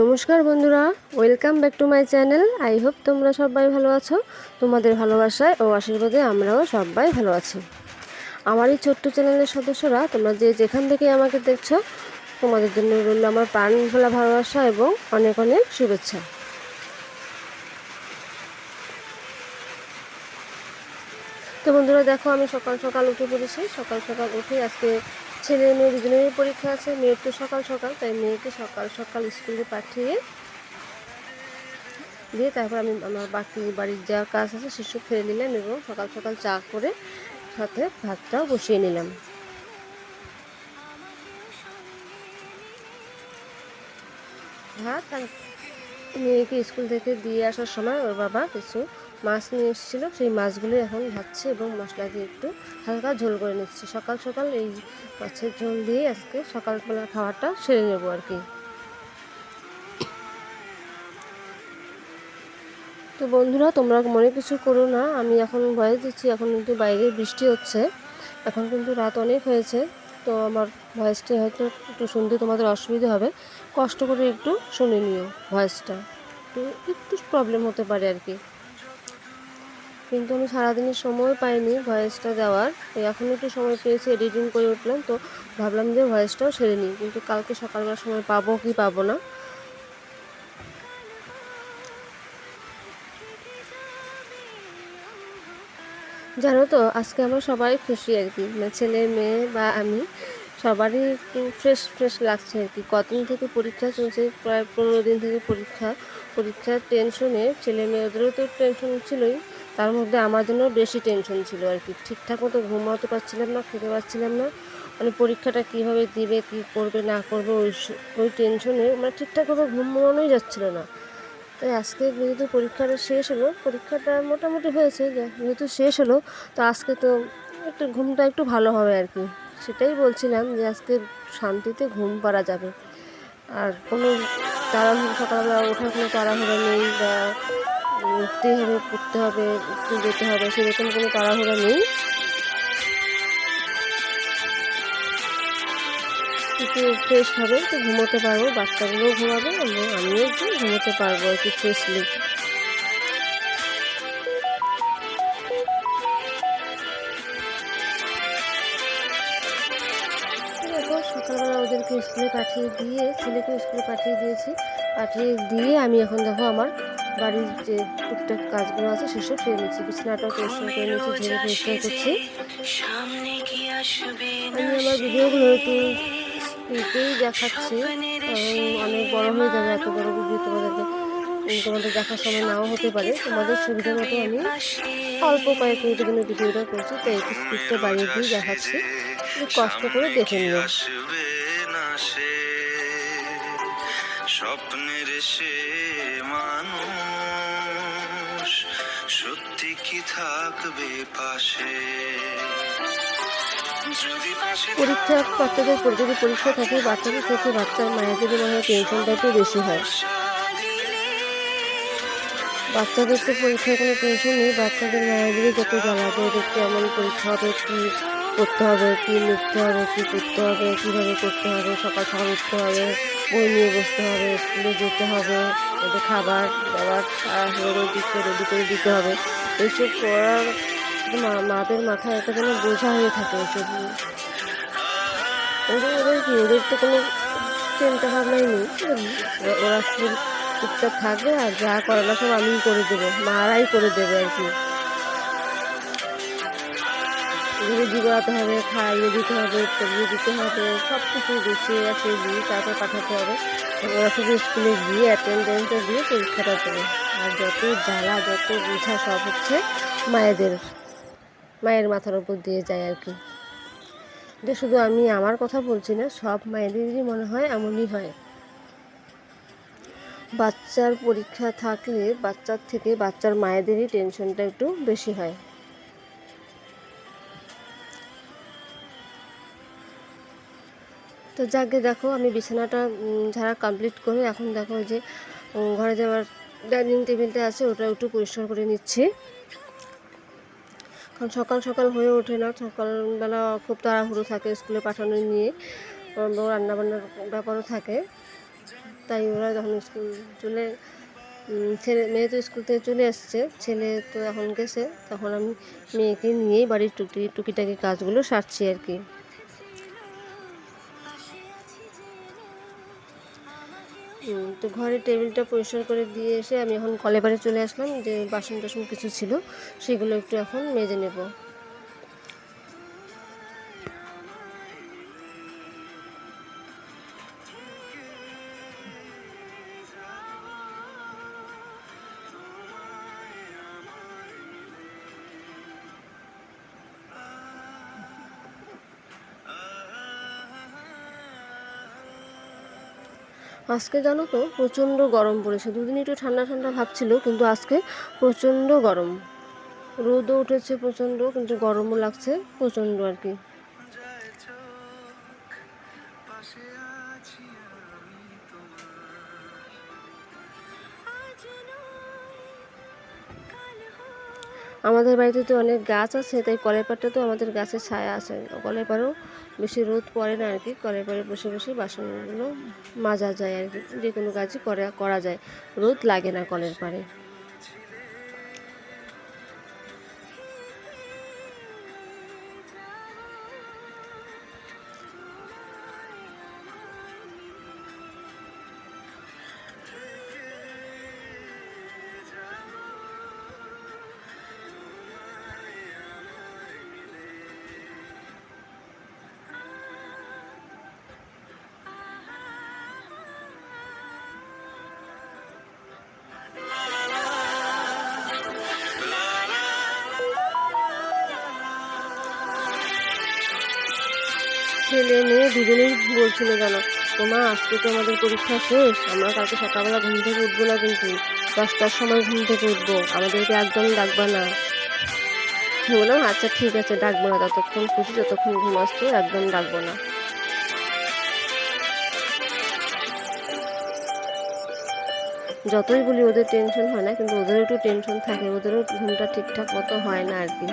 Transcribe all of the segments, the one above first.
নমস্কার বন্ধুরা welcome back to my channel I hope তোমরা সবাই ভালো আছো। তোমাদের ভালোবাসায় ও আশীর্বাদে আমরাও সবাই ভালো আছি। আমার এই ছোট্ট চ্যানেলের সদস্যরা, তোমরা যে যেখান থেকে আমাকে দেখছ, তোমাদের জন্য রইল আমার প্রাণ ভোলা ভালোবাসা এবং অনেক অনেক শুভেচ্ছা। তো বন্ধুরা, দেখো আমি সকাল সকাল উঠে পড়েছি। সকাল সকাল উঠে আজকে ছেলে মেয়ে দুজনেরই পরীক্ষা আছে। মেয়ের তো সকাল সকাল, তাই মেয়েকে সকাল সকাল স্কুলে পাঠিয়ে দিয়ে তারপর আমি আমার বাকি বাড়ির যা কাজ আছে সেসব ফেলে নিলাম এবং সকাল সকাল চা করে সাথে ভাতটাও বসিয়ে নিলাম। ভাত আর মেয়েকে স্কুল থেকে দিয়ে আসার সময় ওর বাবা কিছু মাছ নিয়ে এসেছিল। সেই মাছগুলো এখন ভাজছে এবং মশলা দিয়ে একটু হালকা ঝোল করে নিচ্ছি। সকাল সকাল এই মাছের ঝোল দিয়ে আজকে সকালবেলা খাওয়াটা সেরে নেব আর কি। তো বন্ধুরা, তোমরা মনে কিছু করো না, আমি এখন ভয়েস দিচ্ছি, এখন কিন্তু বাইরে বৃষ্টি হচ্ছে। এখন কিন্তু রাত অনেক হয়েছে, তো আমার ভয়েসটি হয়তো একটু শুনতে তোমাদের অসুবিধা হবে। কষ্ট করে একটু শুনে নিও ভয়েসটা। একটু একটু প্রবলেম হতে পারে আর কি। কিন্তু আমি সারাদিনের সময় পাইনি ভয়েসটা দেওয়ার। তো এখন একটু সময় পেয়েছি এডিটিং করে উঠলাম। তো ভাবলাম যে ভয়েসটাও সেরে নিই। কিন্তু কালকে সকালবেলা সময় পাবো কি পাবো না। জানো তো, আজকে আমরা সবাই খুশি আর কি। মানে ছেলে, মেয়ে বা আমি, সবারই একটু ফ্রেশ ফ্রেশ লাগছে আর কি। কদিন থেকে পরীক্ষা চলছে, প্রায় পনেরো দিন থেকে পরীক্ষা। পরীক্ষার টেনশনে ছেলে মেয়েদেরও তো টেনশন ছিলই। তার মধ্যে আমার জন্য বেশি টেনশন ছিল আর কি। ঠিকঠাক মতো ঘুমাতে পারছিলাম না, খেতে পারছিলাম না। মানে পরীক্ষাটা কীভাবে দিবে, কী করবে, না করবে, ওই ওই টেনশনে মানে ঠিকঠাকভাবে ঘুমানোই যাচ্ছিল না। তাই আজকে যেহেতু পরীক্ষাটা শেষ হলো, পরীক্ষাটা মোটামুটি হয়েছে যেহেতু শেষ হলো, তো আজকে তো একটু ঘুমটা একটু ভালো হবে আর কি। সেটাই বলছিলাম যে আজকে শান্তিতে ঘুম পারা যাবে। আর কোনো তাড়াহুড়ো, সকালবেলা ওঠার কোনো তাড়াহুড়ো নেই বা উঠতেই হবে, পড়তে হবে যেতে হবে, সেরকম কোনো তাড়াহুড়ো নেই। একটু হবে, একটু ঘুমোতে পারব, বাচ্চাগুলোও ঘুমাবে এবং আমিও একটু ঘুমোতে পারব, একটু ফ্রেশলি সকালবেলা ওদেরকে স্কুলে পাঠিয়ে দিয়ে, ছেলেকে স্কুলে পাঠিয়ে দিয়েছি, পাঠিয়ে দিয়ে আমি এখন দেখো আমার বাড়ির যে টুকটাক কাজগুলো আছে সেসব সেরে নিচ্ছি। বিছানাটাও পরিষ্কার করে নিচ্ছি ঝেড়ে পরিষ্কার করছি। আমি আমার ভিডিওগুলো একটু স্পিডেই দেখাচ্ছি অনেক বড় হয়ে যাবে এত বড় ভিডিও তোমাদেরকে তোমাদের দেখার সময় নাও হতে পারে। তোমাদের সুবিধা মতো আমি অল্প কয়েক মিনিটের জন্য ভিডিওটা করছি তাই একটু স্পিডটা বাড়িয়ে দিয়ে দেখাচ্ছি। একটু কষ্ট করে দেখে নিও। স্বপ্নের সে সত্যি কি থাকবে পাশে? পরীক্ষা বাচ্চাদের যদি পরীক্ষা থাকে বাচ্চাদের থেকে বাচ্চার মায়েদের মনে হয় টেনশনটা একটু বেশি হয়। বাচ্চাদের তো পরীক্ষার কোনো টেনশন নেই বাচ্চাদের মায়েদেরই যত জ্বালা যায় দেখতে এমন পরীক্ষা হবে কী করতে হবে, কী লিখতে হবে, কী করতে হবে, কীভাবে করতে হবে, সকাল সকাল উঠতে হবে, বই নিয়ে বসতে হবে, স্কুলে যেতে হবে ওদের খাবার দাবার তাড়াহুড়ো দিতে রেডি করে দিতে হবে। এইসব করার মাদের মাথায় একটা যেন বোঝা হয়ে থাকে এসব ওদের ওদের কি, ওদের তো কোনো চিন্তা ভাবনাই নেই। ওরা- শুধু চুপচাপ থাকবে আর যা করালা সব আমিই করে দেবো, মারাই করে দেবে আর কি। রেডি করাতে হবে খাইয়ে দিতে হবে পরিয়ে দিতে হবে সব কিছু গুছিয়ে আছে দিয়ে তারপর পাঠাতে হবে। ওরা শুধু স্কুলে গিয়ে অ্যাটেন্ডেন্সে দিয়ে পরীক্ষাটা দেবে। আর যত জ্বালা, যত বোঝা সব হচ্ছে মায়েদের, মায়ের মাথার উপর দিয়ে যায় আর কি। এটা শুধু আমি আমার কথা বলছি না, সব মায়েদেরই মনে হয় এমনই হয়। বাচ্চার পরীক্ষা থাকলে বাচ্চার থেকে বাচ্চার মায়েদেরই টেনশনটা একটু বেশি হয়। তো যাকে দেখো, আমি বিছানাটা ঝাড়া কমপ্লিট করে এখন দেখো যে ঘরে যাওয়ার ডাইনিং টেবিলটা আছে, ওটা একটু পরিষ্কার করে নিচ্ছি। কারণ সকাল সকাল হয়ে ওঠে না, সকালবেলা খুব তাড়াহুড়ো থাকে স্কুলে পাঠানো নিয়ে রান্নাবান্নার ব্যাপারও থাকে। তাই ওরা যখন স্কুল চলে ছেলে, মেয়ে তো স্কুল থেকে চলে আসছে, ছেলে তো এখন গেছে, তখন আমি মেয়েকে নিয়েই বাড়ির টুকি টুকিটাকি কাজগুলো সারছি আর কি। তো ঘরে টেবিলটা পরিষ্কার করে দিয়ে এসে আমি এখন কলেবারে চলে আসলাম, যে বাসন টাসন কিছু ছিল, সেগুলো একটু এখন মেজে নেব। আজকে জানো তো প্রচণ্ড গরম পড়েছে। দুদিন একটু ঠান্ডা ঠান্ডা ভাবছিল কিন্তু আজকে প্রচণ্ড গরম। রোদও উঠেছে প্রচণ্ড, কিন্তু গরমও লাগছে প্রচণ্ড আর কি। আমাদের বাড়িতে তো অনেক গাছ আছে, তাই কলের পাড়টা তো আমাদের গাছের ছায়া আছে। কলের পাড়েও বেশি রোদ পড়ে না আর কি কলের পাড়ে বসে বসে বাসনগুলো মাজা যায় আর কি যে কোনো কাজই করা করা যায়। রোদ লাগে না কলের পাড়ে। ছেলে মেয়ে দুজনেই বলছিল জানো তোমা আজকে তো আমাদের পরীক্ষা শেষ, আমরা কালকে সকালবেলা ঘুম থেকে উঠবো না কিন্তু। দশটার সময় ঘুম থেকে উঠবো, আমাদেরকে একদম ডাকবা না। বললাম আচ্ছা ঠিক আছে, ডাকবো না ততক্ষণ খুশি যতক্ষণ ঘুম আসতো, একদম ডাকবো না। যতই বলি, ওদের টেনশন হয় না, কিন্তু ওদেরও একটু টেনশন থাকে, ওদেরও ঘুমটা ঠিকঠাক মতো হয় না আর কি।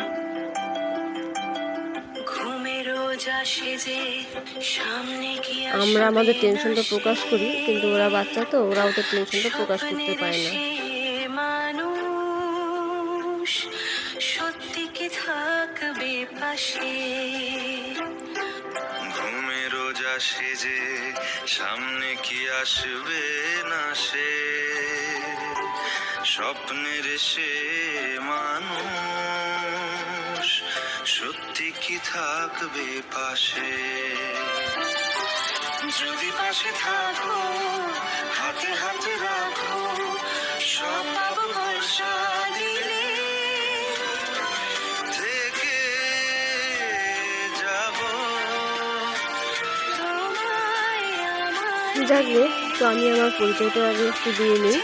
আমরা আমাদের টেনশনটা প্রকাশ করি কিন্তু ওরা বাচ্চা তো ওরা ওদের টেনশনটা প্রকাশ করতে পারে না। সত্যি কি থাকবে পাশে? ঘুমে রোজা সেজে সামনে কি আসবে না সে? স্বপ্নের সে কি থাকবে পাশে? যদি পাশে থাকো, হাতে হাতে রাখো, সব পাবো ভরসা দিলে। থেকে তো আমি আমার পরিচয়টা আগে একটু দিয়ে নিই।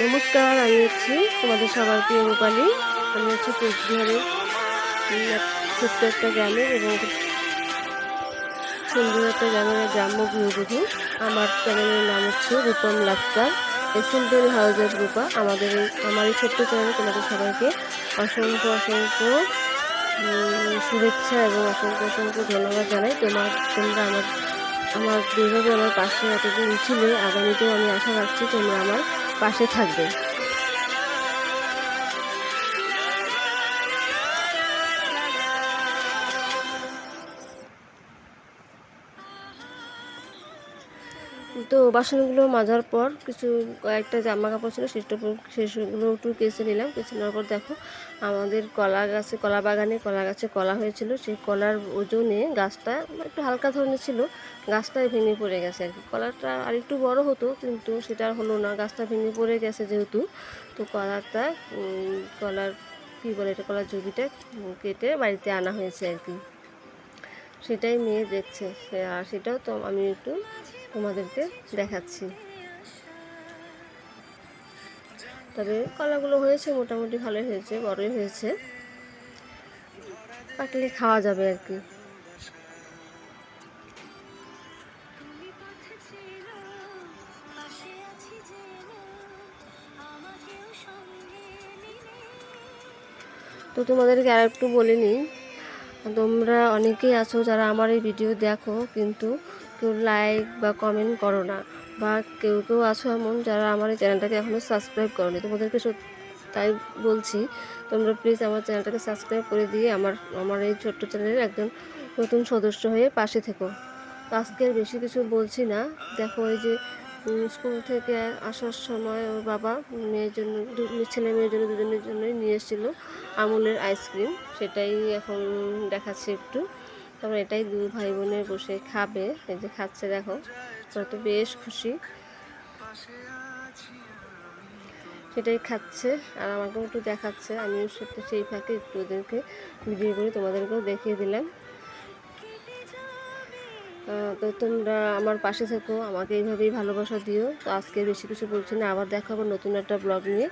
নমস্কার, আমি হচ্ছি তোমাদের সবার প্রিয় রূপালী। আমি হচ্ছে কোচবিহারের ছোট্ট একটা গ্রামের এবং সুন্দর একটা গ্রামের গ্রাম্য গৃহবধূ। আমার চ্যানেলের নাম হচ্ছে রূপম লাফতার এসেন্ট্রাল হাউজের রূপা। আমাদের আমার এই ছোট্ট চ্যানেলে তোমাদের সবাইকে অসংখ্য অসংখ্য শুভেচ্ছা এবং অসংখ্য অসংখ্য ধন্যবাদ জানাই। তোমার, তোমরা আমার আমার যেভাবে আমার পাশে এতদিন ছিলে। আগামীতেও আমি আশা রাখছি তোমরা আমার পাশে থাকবে। তো বাসনগুলো মাজার পর কিছু কয়েকটা জামা কাপড় ছিল সেটা সেগুলো একটু কেচে নিলাম। কেচে নেওয়ার পর দেখো, আমাদের কলা গাছে, কলা বাগানে কলা গাছে কলা হয়েছিল। সেই কলার ওজনে গাছটা একটু হালকা ধরনের ছিল গাছটাই ভেঙে পড়ে গেছে আর কি। কলাটা আর একটু বড় হতো, কিন্তু সেটা আর হলো না। গাছটা ভেঙে পড়ে গেছে যেহেতু, তো কলাটা কলার কী বলে এটা, কলার জমিটা কেটে বাড়িতে আনা হয়েছে আর কি। সেটাই মেয়ে দেখছে। আর সেটাও তো আমি একটু তোমাদেরকে দেখাচ্ছি। তবে কলাগুলো হয়েছে, মোটামুটি ভালোই হয়েছে, বড়ই হয়েছে। পাকলে খাওয়া যাবে আর কি। তো তোমাদেরকে আর একটু বলে নিই তোমরা অনেকেই আছো যারা আমার এই ভিডিও দেখো, কিন্তু কেউ লাইক বা কমেন্ট করো না। বা কেউ কেউ আছো এমন যারা আমার এই চ্যানেলটাকে এখনও সাবস্ক্রাইব করনি। তোমাদেরকে তাই বলছি, তোমরা প্লিজ আমার চ্যানেলটাকে সাবস্ক্রাইব করে দিয়ে আমার আমার এই ছোট্ট চ্যানেলের একজন নতুন সদস্য হয়ে পাশে থেকো। আজকে আর বেশি কিছু বলছি না। দেখো এই যে স্কুল থেকে আসার সময় ওর বাবা মেয়ের জন্য ছেলে মেয়ের জন্য দুজনের জন্যই নিয়ে এসেছিল আমুলের আইসক্রিম। সেটাই এখন দেখাচ্ছে একটু। তারপর এটাই দু ভাই বোনে বসে খাবে। এই যে খাচ্ছে দেখো। ওরা তো বেশ খুশি। সেটাই খাচ্ছে। আর আমাকেও একটু দেখাচ্ছে। আমিও সেটা সেই ফাঁকে একটু ওদেরকে ভিডিও করে তোমাদেরকেও দেখিয়ে দিলাম। তো তোমরা আমার পাশে থেকো, আমাকে এইভাবেই ভালোবাসা দিও। তো আজকে বেশি কিছু বলছি না, আবার দেখাবো নতুন একটা ব্লগ নিয়ে।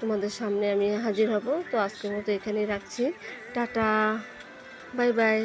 তোমাদের সামনে আমি হাজির হব। তো আজকের মতো এখানেই রাখছি। Tata, bye bye.